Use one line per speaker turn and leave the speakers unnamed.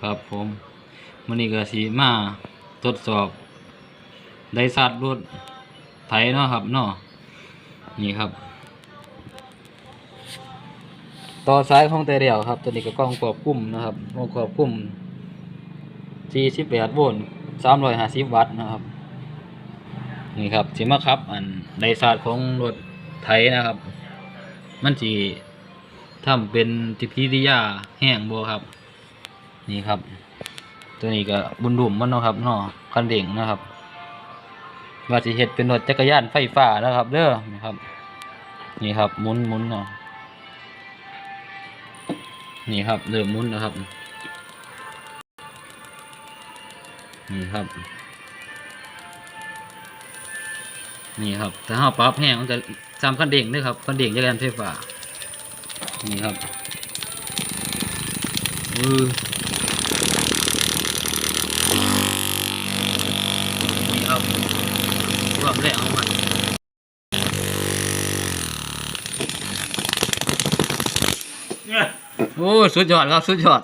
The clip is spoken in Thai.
ครับผมมันนี้ก็สีมาทดสอบ ได้สัตรถไถเนาะครับเนาะนี่ครับ ต่อสายของแต่เดียวครับ ตัวนี้ก็กล้องควบคุมนะครับกล้องควบคุม48โวลต์350 วัตต์นะครับ นี่ครับสิมาครับ อันไดซาดของรถไถนะครับ มันสิทำเป็นทิพิริยาแห้งบ่ครับ นี่ครับ ตัวนี้ก็บุญดุมมันเนาะครับเนาะคันเร่งนะครับ ว่าสิเฮ็ดเป็นรถจักรยานไฟฟ้านะครับ เด้อนะครับ นี่ครับหมุนหมุนเนาะนี่ครับเริ่มมุนนะครับ นี่ครับ นี่ครับถ้าเราปรับแห้งมันจะจำคันเด้งด้วยครับคันเด้งจักรยานไฟฟ้านี่ครับอือนี่ครับ รวมแล้วมันโอ้สุดยอดครับสุดยอด